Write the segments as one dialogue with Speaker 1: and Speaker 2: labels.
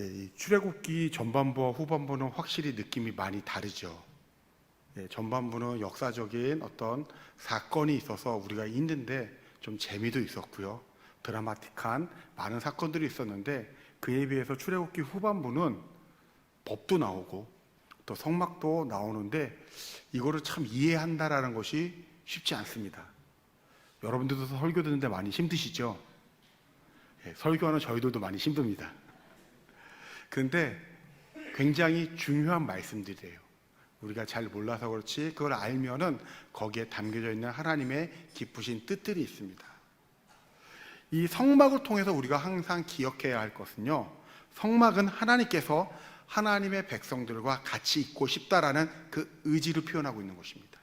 Speaker 1: 예, 이 출애굽기 전반부와 후반부는 확실히 느낌이 많이 다르죠. 예, 전반부는 역사적인 어떤 사건이 있어서 우리가 있는데 좀 재미도 있었고요. 드라마틱한 많은 사건들이 있었는데 그에 비해서 출애굽기 후반부는 법도 나오고 또 성막도 나오는데 이거를 참 이해한다라는 것이 쉽지 않습니다. 여러분들도 설교 듣는데 많이 힘드시죠? 예, 설교하는 저희들도 많이 힘듭니다. 그런데 굉장히 중요한 말씀들이에요. 우리가 잘 몰라서 그렇지 그걸 알면은 거기에 담겨져 있는 하나님의 기쁘신 뜻들이 있습니다. 이 성막을 통해서 우리가 항상 기억해야 할 것은요. 성막은 하나님께서 하나님의 백성들과 같이 있고 싶다라는 그 의지를 표현하고 있는 것입니다.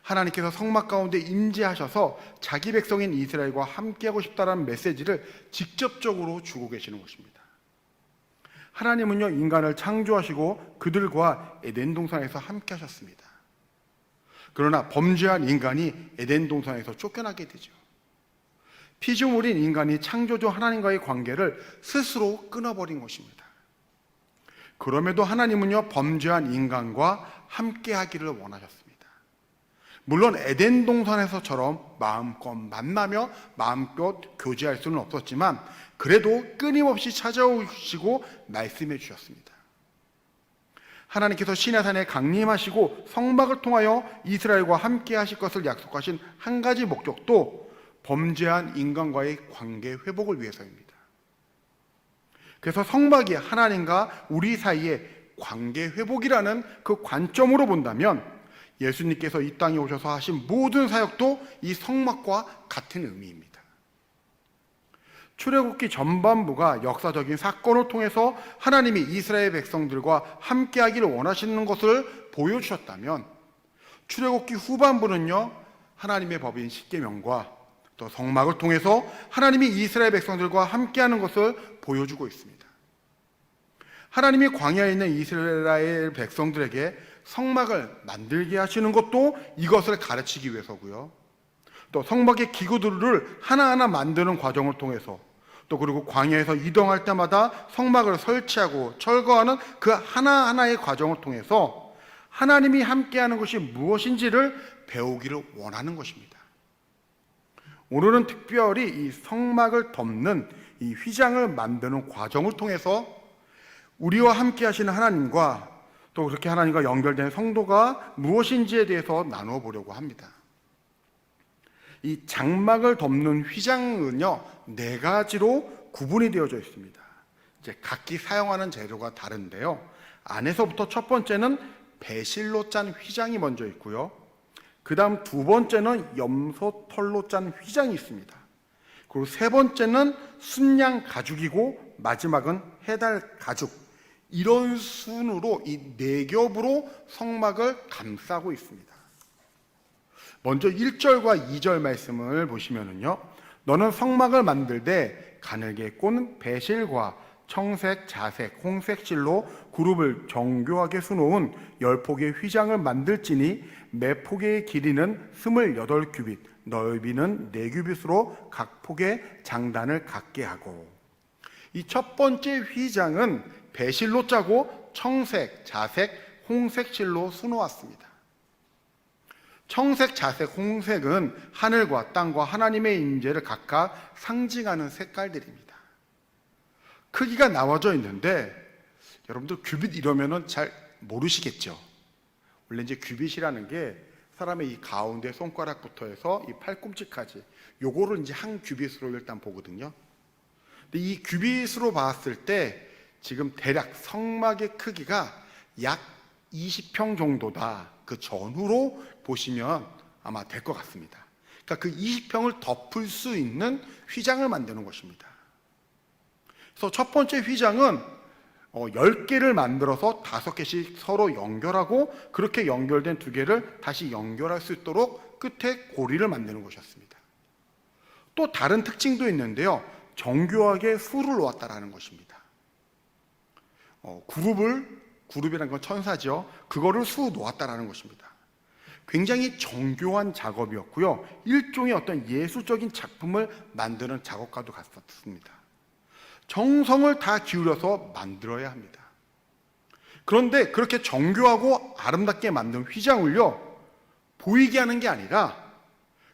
Speaker 1: 하나님께서 성막 가운데 임재하셔서 자기 백성인 이스라엘과 함께하고 싶다라는 메시지를 직접적으로 주고 계시는 것입니다. 하나님은요 인간을 창조하시고 그들과 에덴 동산에서 함께 하셨습니다. 그러나 범죄한 인간이 에덴 동산에서 쫓겨나게 되죠. 피조물인 인간이 창조주 하나님과의 관계를 스스로 끊어버린 것입니다. 그럼에도 하나님은요 범죄한 인간과 함께 하기를 원하셨습니다. 물론 에덴 동산에서처럼 마음껏 만나며 마음껏 교제할 수는 없었지만 그래도 끊임없이 찾아오시고 말씀해 주셨습니다. 하나님께서 시내산에 강림하시고 성막을 통하여 이스라엘과 함께 하실 것을 약속하신 한 가지 목적도 범죄한 인간과의 관계 회복을 위해서입니다. 그래서 성막이 하나님과 우리 사이의 관계 회복이라는 그 관점으로 본다면 예수님께서 이 땅에 오셔서 하신 모든 사역도 이 성막과 같은 의미입니다. 출애굽기 전반부가 역사적인 사건을 통해서 하나님이 이스라엘 백성들과 함께하기를 원하시는 것을 보여주셨다면 출애굽기 후반부는요 하나님의 법인 십계명과 또 성막을 통해서 하나님이 이스라엘 백성들과 함께하는 것을 보여주고 있습니다. 하나님이 광야에 있는 이스라엘 백성들에게 성막을 만들게 하시는 것도 이것을 가르치기 위해서고요. 또 성막의 기구들을 하나하나 만드는 과정을 통해서 또 그리고 광야에서 이동할 때마다 성막을 설치하고 철거하는 그 하나하나의 과정을 통해서 하나님이 함께하는 것이 무엇인지를 배우기를 원하는 것입니다. 오늘은 특별히 이 성막을 덮는 이 휘장을 만드는 과정을 통해서 우리와 함께 하시는 하나님과 또 그렇게 하나님과 연결된 성도가 무엇인지에 대해서 나누어 보려고 합니다. 이 장막을 덮는 휘장은요, 네 가지로 구분이 되어져 있습니다. 이제 각기 사용하는 재료가 다른데요. 안에서부터 첫 번째는 배실로 짠 휘장이 먼저 있고요. 그 다음 두 번째는 염소 털로 짠 휘장이 있습니다. 그리고 세 번째는 순양 가죽이고 마지막은 해달 가죽. 이런 순으로 이 네 겹으로 성막을 감싸고 있습니다. 먼저 1절과 2절 말씀을 보시면은요. 너는 성막을 만들되 가늘게 꼰 배실과 청색, 자색, 홍색 실로 그룹을 정교하게 수놓은 열 폭의 휘장을 만들지니 매 폭의 길이는 스물여덟 규빗, 넓이는 네 규빗으로 각 폭의 장단을 갖게 하고 이 첫 번째 휘장은 배실로 짜고 청색, 자색, 홍색 실로 수놓았습니다. 청색, 자색, 홍색은 하늘과 땅과 하나님의 임재를 각각 상징하는 색깔들입니다. 크기가 나와져 있는데 여러분들 규빗 이러면은 잘 모르시겠죠. 원래 이제 규빗이라는 게 사람의 이 가운데 손가락부터 해서 이 팔꿈치까지 요거를 이제 한 규빗으로 일단 보거든요. 근데 이 규빗으로 봤을 때 지금 대략 성막의 크기가 약 20평 정도다. 그 전후로 보시면 아마 될 것 같습니다. 그러니까 그 20평을 덮을 수 있는 휘장을 만드는 것입니다. 그래서 첫 번째 휘장은 어, 10개를 만들어서 5개씩 서로 연결하고 그렇게 연결된 두 개를 다시 연결할 수 있도록 끝에 고리를 만드는 것이었습니다. 또 다른 특징도 있는데요. 정교하게 수를 놓았다라는 것입니다. 어, 그룹을 그룹이라는 건 천사죠. 그거를 수 놓았다라는 것입니다. 굉장히 정교한 작업이었고요. 일종의 어떤 예술적인 작품을 만드는 작업과도 같았습니다. 정성을 다 기울여서 만들어야 합니다. 그런데 그렇게 정교하고 아름답게 만든 휘장을요, 보이게 하는 게 아니라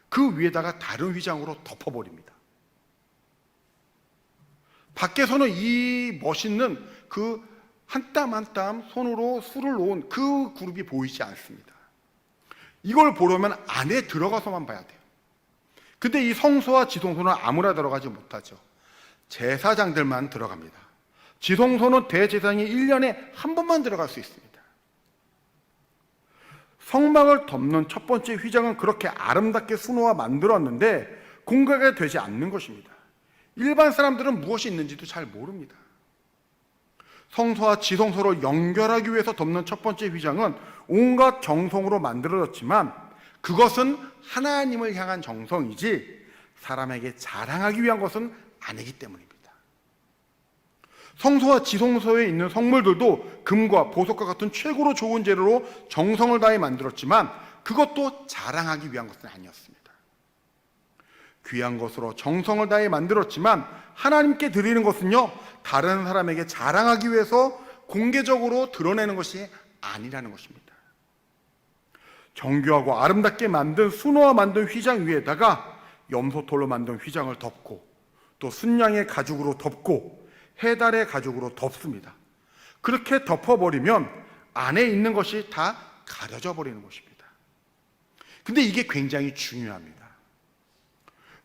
Speaker 1: 그 위에다가 다른 휘장으로 덮어버립니다. 밖에서는 이 멋있는 그 한 땀 한 땀 손으로 술을 놓은 그 그룹이 보이지 않습니다. 이걸 보려면 안에 들어가서만 봐야 돼요. 근데 이 성소와 지성소는 아무나 들어가지 못하죠. 제사장들만 들어갑니다. 지성소는 대제사장이 1년에 한 번만 들어갈 수 있습니다. 성막을 덮는 첫 번째 휘장은 그렇게 아름답게 수놓아 만들었는데 공개가 되지 않는 것입니다. 일반 사람들은 무엇이 있는지도 잘 모릅니다. 성소와 지성소를 연결하기 위해서 덮는 첫 번째 휘장은 온갖 정성으로 만들어졌지만 그것은 하나님을 향한 정성이지 사람에게 자랑하기 위한 것은 아니기 때문입니다. 성소와 지성소에 있는 성물들도 금과 보석과 같은 최고로 좋은 재료로 정성을 다해 만들었지만 그것도 자랑하기 위한 것은 아니었습니다. 귀한 것으로 정성을 다해 만들었지만 하나님께 드리는 것은요 다른 사람에게 자랑하기 위해서 공개적으로 드러내는 것이 아니라는 것입니다. 정교하고 아름답게 만든 수노와 만든 휘장 위에다가 염소털로 만든 휘장을 덮고 또 순양의 가죽으로 덮고 해달의 가죽으로 덮습니다. 그렇게 덮어버리면 안에 있는 것이 다 가려져 버리는 것입니다. 근데 이게 굉장히 중요합니다.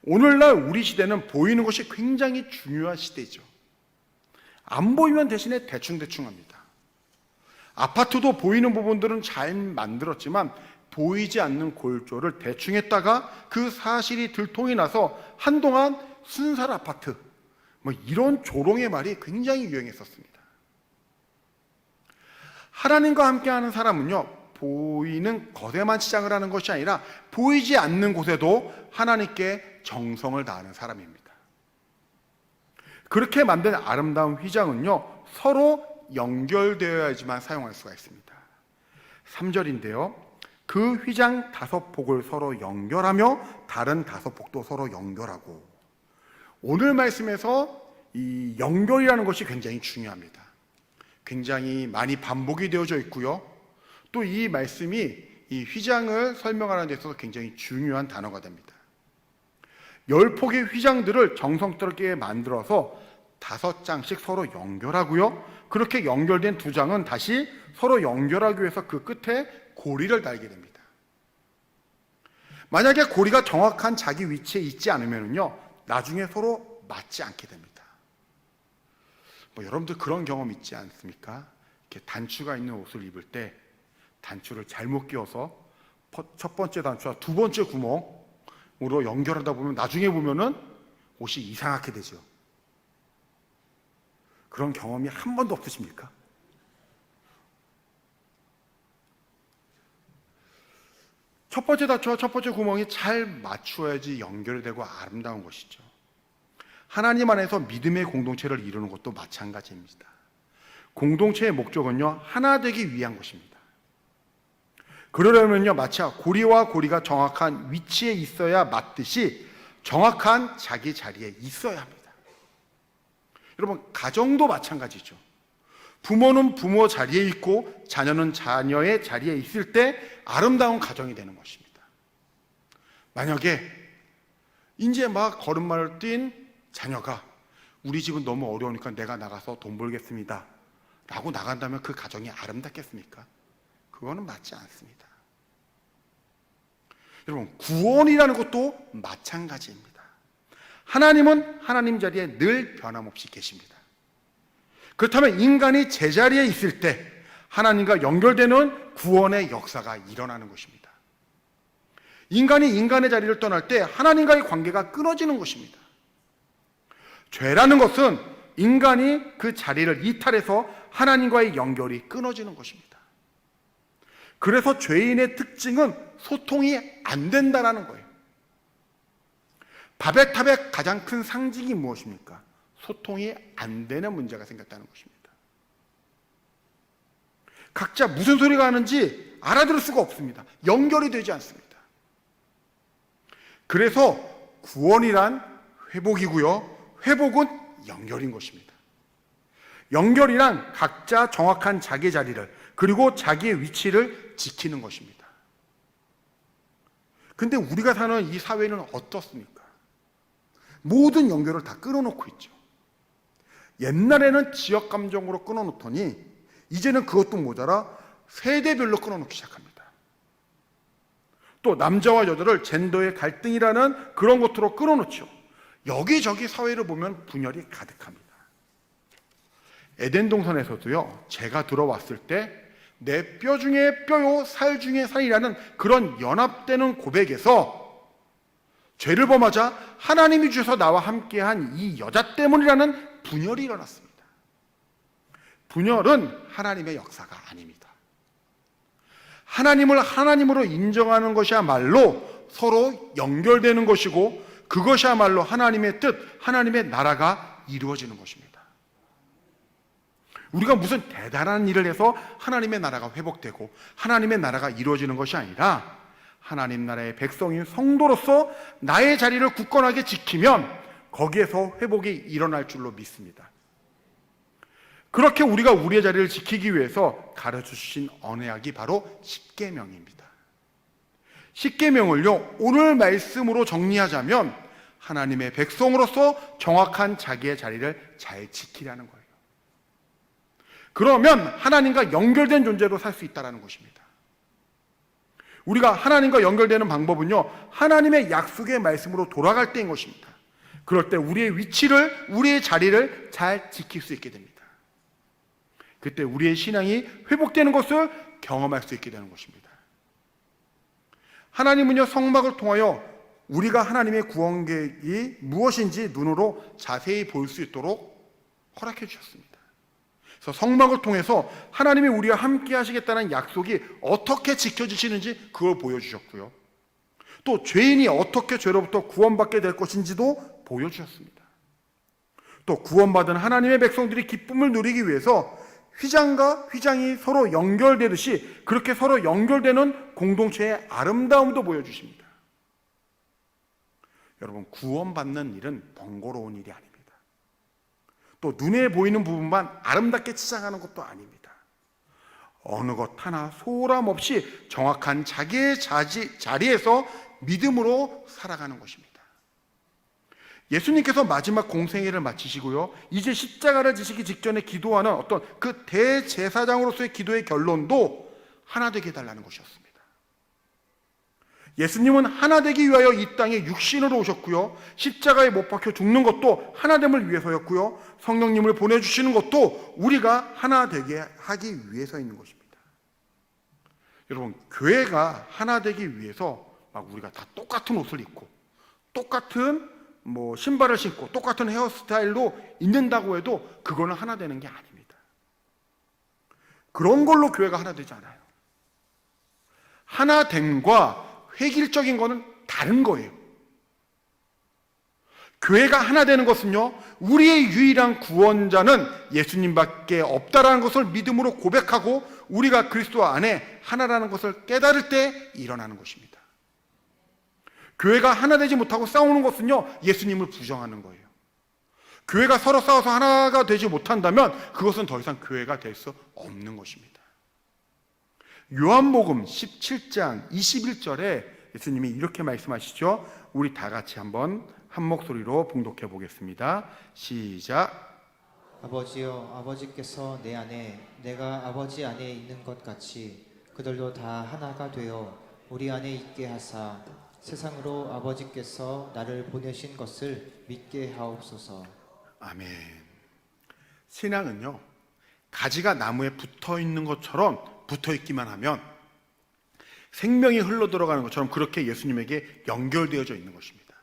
Speaker 1: 오늘날 우리 시대는 보이는 것이 굉장히 중요한 시대죠. 안 보이면 대신에 대충대충 합니다. 아파트도 보이는 부분들은 잘 만들었지만 보이지 않는 골조를 대충 했다가 그 사실이 들통이 나서 한동안 순살 아파트 뭐 이런 조롱의 말이 굉장히 유행했었습니다. 하나님과 함께하는 사람은요 보이는 거대만 시장을 하는 것이 아니라 보이지 않는 곳에도 하나님께 정성을 다하는 사람입니다. 그렇게 만든 아름다운 휘장은요 서로 연결되어야지만 사용할 수가 있습니다. 3절인데요. 그 휘장 다섯 폭을 서로 연결하며 다른 다섯 폭도 서로 연결하고 오늘 말씀에서 이 연결이라는 것이 굉장히 중요합니다. 굉장히 많이 반복이 되어져 있고요. 또 이 말씀이 이 휘장을 설명하는 데 있어서 굉장히 중요한 단어가 됩니다. 열 폭의 휘장들을 정성스럽게 만들어서 다섯 장씩 서로 연결하고요. 그렇게 연결된 두 장은 다시 서로 연결하기 위해서 그 끝에 고리를 달게 됩니다. 만약에 고리가 정확한 자기 위치에 있지 않으면요, 나중에 서로 맞지 않게 됩니다. 뭐 여러분들 그런 경험 있지 않습니까? 이렇게 단추가 있는 옷을 입을 때 단추를 잘못 끼워서 첫 번째 단추와 두 번째 구멍 으로 연결하다 보면 나중에 보면은 옷이 이상하게 되죠. 그런 경험이 한 번도 없으십니까? 첫 번째 단추와 첫 번째 구멍이 잘 맞추어야지 연결되고 아름다운 것이죠. 하나님 안에서 믿음의 공동체를 이루는 것도 마찬가지입니다. 공동체의 목적은요, 하나 되기 위한 것입니다. 그러려면요, 마치 고리와 고리가 정확한 위치에 있어야 맞듯이 정확한 자기 자리에 있어야 합니다. 여러분, 가정도 마찬가지죠. 부모는 부모 자리에 있고 자녀는 자녀의 자리에 있을 때 아름다운 가정이 되는 것입니다. 만약에 이제 막 걸음마를 뛴 자녀가 우리 집은 너무 어려우니까 내가 나가서 돈 벌겠습니다. 라고 나간다면 그 가정이 아름답겠습니까? 그거는 맞지 않습니다. 여러분, 구원이라는 것도 마찬가지입니다. 하나님은 하나님 자리에 늘 변함없이 계십니다. 그렇다면 인간이 제자리에 있을 때 하나님과 연결되는 구원의 역사가 일어나는 것입니다. 인간이 인간의 자리를 떠날 때 하나님과의 관계가 끊어지는 것입니다. 죄라는 것은 인간이 그 자리를 이탈해서 하나님과의 연결이 끊어지는 것입니다. 그래서 죄인의 특징은 소통이 안 된다라는 거예요. 바벨탑의 가장 큰 상징이 무엇입니까? 소통이 안 되는 문제가 생겼다는 것입니다. 각자 무슨 소리가 하는지 알아들을 수가 없습니다. 연결이 되지 않습니다. 그래서 구원이란 회복이고요. 회복은 연결인 것입니다. 연결이란 각자 정확한 자기 자리를 그리고 자기의 위치를 지키는 것입니다. 근데 우리가 사는 이 사회는 어떻습니까? 모든 연결을 다 끊어놓고 있죠. 옛날에는 지역 감정으로 끊어놓더니 이제는 그것도 모자라 세대별로 끊어놓기 시작합니다. 또 남자와 여자를 젠더의 갈등이라는 그런 것으로 끊어놓죠. 여기저기 사회를 보면 분열이 가득합니다. 에덴 동산에서도요, 제가 들어왔을 때 내 뼈 중에 뼈요, 살 중에 살이라는 그런 연합되는 고백에서 죄를 범하자 하나님이 주셔서 나와 함께한 이 여자 때문이라는 분열이 일어났습니다. 분열은 하나님의 역사가 아닙니다. 하나님을 하나님으로 인정하는 것이야말로 서로 연결되는 것이고 그것이야말로 하나님의 뜻, 하나님의 나라가 이루어지는 것입니다. 우리가 무슨 대단한 일을 해서 하나님의 나라가 회복되고 하나님의 나라가 이루어지는 것이 아니라 하나님 나라의 백성인 성도로서 나의 자리를 굳건하게 지키면 거기에서 회복이 일어날 줄로 믿습니다. 그렇게 우리가 우리의 자리를 지키기 위해서 가르쳐 주신 언약이 바로 십계명입니다. 십계명을요 오늘 말씀으로 정리하자면 하나님의 백성으로서 정확한 자기의 자리를 잘 지키라는 거예요. 그러면 하나님과 연결된 존재로 살 수 있다는 것입니다. 우리가 하나님과 연결되는 방법은요, 하나님의 약속의 말씀으로 돌아갈 때인 것입니다. 그럴 때 우리의 위치를, 우리의 자리를 잘 지킬 수 있게 됩니다. 그때 우리의 신앙이 회복되는 것을 경험할 수 있게 되는 것입니다. 하나님은요, 성막을 통하여 우리가 하나님의 구원 계획이 무엇인지 눈으로 자세히 볼 수 있도록 허락해 주셨습니다. 그래서 성막을 통해서 하나님이 우리와 함께 하시겠다는 약속이 어떻게 지켜지시는지 그걸 보여주셨고요. 또 죄인이 어떻게 죄로부터 구원받게 될 것인지도 보여주셨습니다. 또 구원받은 하나님의 백성들이 기쁨을 누리기 위해서 휘장과 휘장이 서로 연결되듯이 그렇게 서로 연결되는 공동체의 아름다움도 보여주십니다. 여러분, 구원받는 일은 번거로운 일이 아닙니다. 또 눈에 보이는 부분만 아름답게 치장하는 것도 아닙니다. 어느 것 하나 소홀함 없이 정확한 자기의 자지, 자리에서 믿음으로 살아가는 것입니다. 예수님께서 마지막 공생애를 마치시고요. 이제 십자가를 지시기 직전에 기도하는 어떤 그 대제사장으로서의 기도의 결론도 하나 되게 해달라는 것이었습니다. 예수님은 하나 되기 위하여 이 땅에 육신으로 오셨고요. 십자가에 못 박혀 죽는 것도 하나됨을 위해서였고요. 성령님을 보내주시는 것도 우리가 하나 되게 하기 위해서 있는 것입니다. 여러분, 교회가 하나 되기 위해서 막 우리가 다 똑같은 옷을 입고 똑같은 뭐 신발을 신고 똑같은 헤어스타일로 있는다고 해도 그거는 하나 되는 게 아닙니다. 그런 걸로 교회가 하나 되지 않아요. 하나됨과 획일적인 거는 다른 거예요. 교회가 하나 되는 것은요, 우리의 유일한 구원자는 예수님밖에 없다라는 것을 믿음으로 고백하고 우리가 그리스도 안에 하나라는 것을 깨달을 때 일어나는 것입니다. 교회가 하나 되지 못하고 싸우는 것은요, 예수님을 부정하는 거예요. 교회가 서로 싸워서 하나가 되지 못한다면 그것은 더 이상 교회가 될 수 없는 것입니다. 요한복음 17장 21절에 예수님이 이렇게 말씀하시죠. 우리 다 같이 한번 한 목소리로 봉독해 보겠습니다. 시작.
Speaker 2: 아버지여 아버지께서 내 안에 내가 아버지 안에 있는 것 같이 그들도 다 하나가 되어 우리 안에 있게 하사 세상으로 아버지께서 나를 보내신 것을 믿게 하옵소서.
Speaker 1: 아멘. 신앙은요, 가지가 나무에 붙어 있는 것처럼 붙어 있기만 하면 생명이 흘러 들어가는 것처럼 그렇게 예수님에게 연결되어져 있는 것입니다.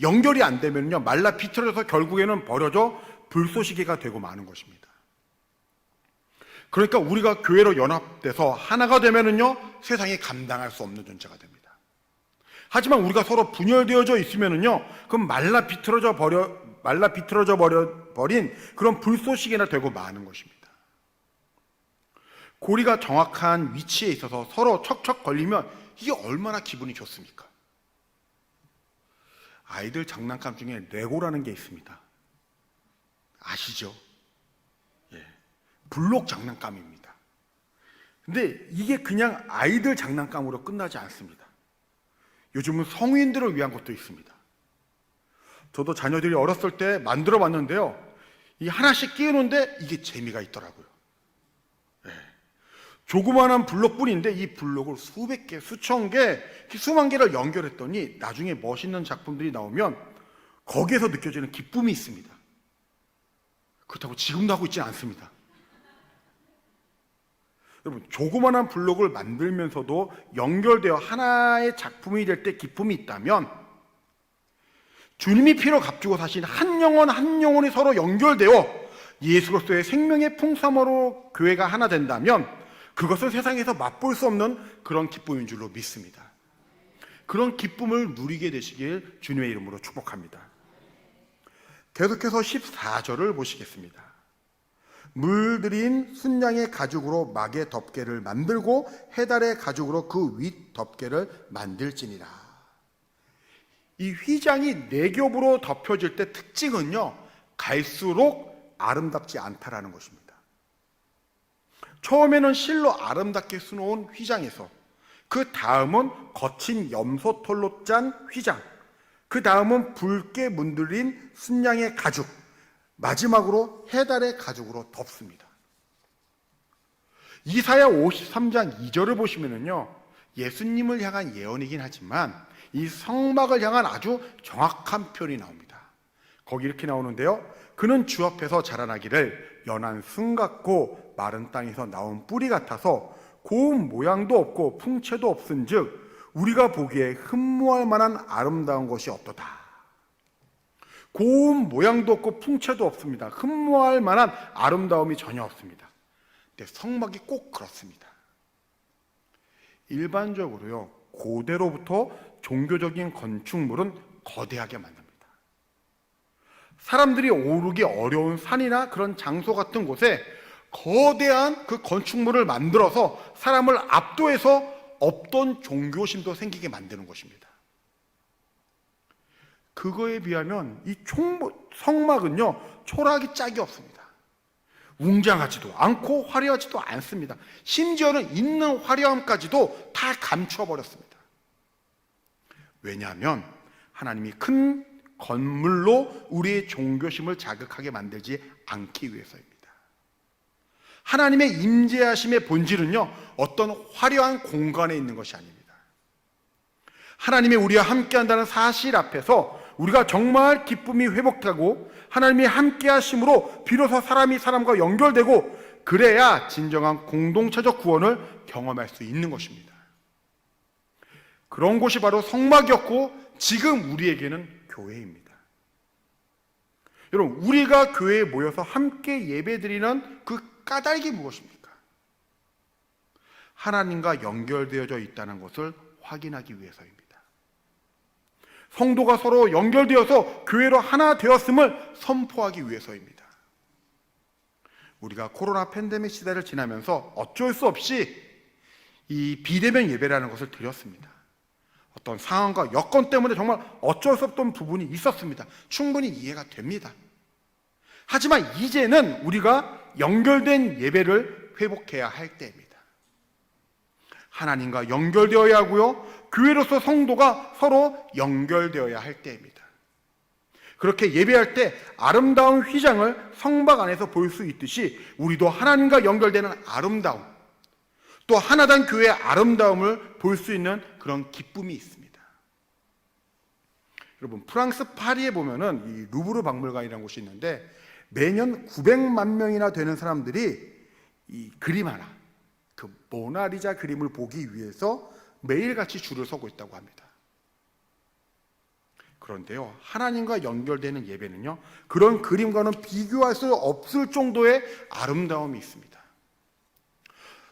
Speaker 1: 연결이 안 되면요, 말라 비틀어서 결국에는 버려져 불쏘시개가 되고 마는 것입니다. 그러니까 우리가 교회로 연합돼서 하나가 되면은요, 세상이 감당할 수 없는 존재가 됩니다. 하지만 우리가 서로 분열되어져 있으면은요, 그럼 말라 비틀어져 버려, 말라 비틀어져 버려, 버린 그런 불쏘시개나 되고 마는 것입니다. 고리가 정확한 위치에 있어서 서로 척척 걸리면 이게 얼마나 기분이 좋습니까? 아이들 장난감 중에 레고라는 게 있습니다. 아시죠? 예. 블록 장난감입니다. 근데 이게 그냥 아이들 장난감으로 끝나지 않습니다. 요즘은 성인들을 위한 것도 있습니다. 저도 자녀들이 어렸을 때 만들어 봤는데요. 이 하나씩 끼우는데 이게 재미가 있더라고요. 예. 조그마한 블록뿐인데 이 블록을 수백 개, 수천 개, 수만 개를 연결했더니 나중에 멋있는 작품들이 나오면 거기에서 느껴지는 기쁨이 있습니다. 그렇다고 지금도 하고 있지는 않습니다. 여러분, 조그마한 블록을 만들면서도 연결되어 하나의 작품이 될 때 기쁨이 있다면 주님이 피로 값주고 사신 한 영혼 한 영혼이 서로 연결되어 예수로서의 생명의 풍성으로 교회가 하나 된다면 그것은 세상에서 맛볼 수 없는 그런 기쁨인 줄로 믿습니다. 그런 기쁨을 누리게 되시길 주님의 이름으로 축복합니다. 계속해서 14절을 보시겠습니다. 물들인 순양의 가죽으로 막의 덮개를 만들고 해달의 가죽으로 그 윗 덮개를 만들지니라. 이 휘장이 네 겹으로 덮여질 때 특징은요, 갈수록 아름답지 않다라는 것입니다. 처음에는 실로 아름답게 수놓은 휘장에서 그 다음은 거친 염소털로 짠 휘장, 그 다음은 붉게 문들린 순양의 가죽, 마지막으로 해달의 가죽으로 덮습니다. 이사야 53장 2절을 보시면은요, 예수님을 향한 예언이긴 하지만 이 성막을 향한 아주 정확한 표현이 나옵니다. 거기 이렇게 나오는데요. 그는 주 앞에서 자라나기를 연한 순 같고 마른 땅에서 나온 뿌리 같아서 고운 모양도 없고 풍채도 없은즉 우리가 보기에 흠모할 만한 아름다운 것이 없도다. 고운 모양도 없고 풍채도 없습니다. 흠모할 만한 아름다움이 전혀 없습니다. 근데 성막이 꼭 그렇습니다. 일반적으로요, 고대로부터 종교적인 건축물은 거대하게 만듭니다. 사람들이 오르기 어려운 산이나 그런 장소 같은 곳에 거대한 그 건축물을 만들어서 사람을 압도해서 없던 종교심도 생기게 만드는 것입니다. 그거에 비하면 이 총, 성막은요, 초라하기 짝이 없습니다. 웅장하지도 않고 화려하지도 않습니다. 심지어는 있는 화려함까지도 다 감춰버렸습니다. 왜냐하면 하나님이 큰 건물로 우리의 종교심을 자극하게 만들지 않기 위해서입니다. 하나님의 임재하심의 본질은요, 어떤 화려한 공간에 있는 것이 아닙니다. 하나님이 우리와 함께 한다는 사실 앞에서 우리가 정말 기쁨이 회복되고 하나님이 함께 하심으로 비로소 사람이 사람과 연결되고 그래야 진정한 공동체적 구원을 경험할 수 있는 것입니다. 그런 곳이 바로 성막이었고 지금 우리에게는 교회입니다. 여러분, 우리가 교회에 모여서 함께 예배드리는 그 까닭이 무엇입니까? 하나님과 연결되어져 있다는 것을 확인하기 위해서입니다. 성도가 서로 연결되어서 교회로 하나 되었음을 선포하기 위해서입니다. 우리가 코로나 팬데믹 시대를 지나면서 어쩔 수 없이 이 비대면 예배라는 것을 드렸습니다. 어떤 상황과 여건 때문에 정말 어쩔 수 없던 부분이 있었습니다. 충분히 이해가 됩니다. 하지만 이제는 우리가 연결된 예배를 회복해야 할 때입니다. 하나님과 연결되어야 하고요. 교회로서 성도가 서로 연결되어야 할 때입니다. 그렇게 예배할 때 아름다운 휘장을 성막 안에서 볼 수 있듯이 우리도 하나님과 연결되는 아름다움, 또 하나단 교회의 아름다움을 볼 수 있는 그런 기쁨이 있습니다. 여러분, 프랑스 파리에 보면은 이 루브르 박물관이라는 곳이 있는데 매년 900만 명이나 되는 사람들이 이 그림 하나, 그 모나리자 그림을 보기 위해서 매일같이 줄을 서고 있다고 합니다. 그런데요, 하나님과 연결되는 예배는요, 그런 그림과는 비교할 수 없을 정도의 아름다움이 있습니다.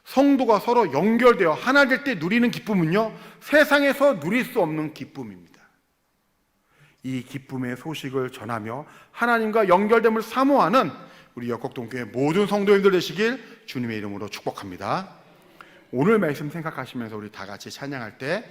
Speaker 1: 성도가 서로 연결되어 하나 될 때 누리는 기쁨은요, 세상에서 누릴 수 없는 기쁨입니다. 이 기쁨의 소식을 전하며 하나님과 연결됨을 사모하는 우리 역곡동교회 모든 성도님들 되시길 주님의 이름으로 축복합니다. 오늘 말씀 생각하시면서 우리 다 같이 찬양할 때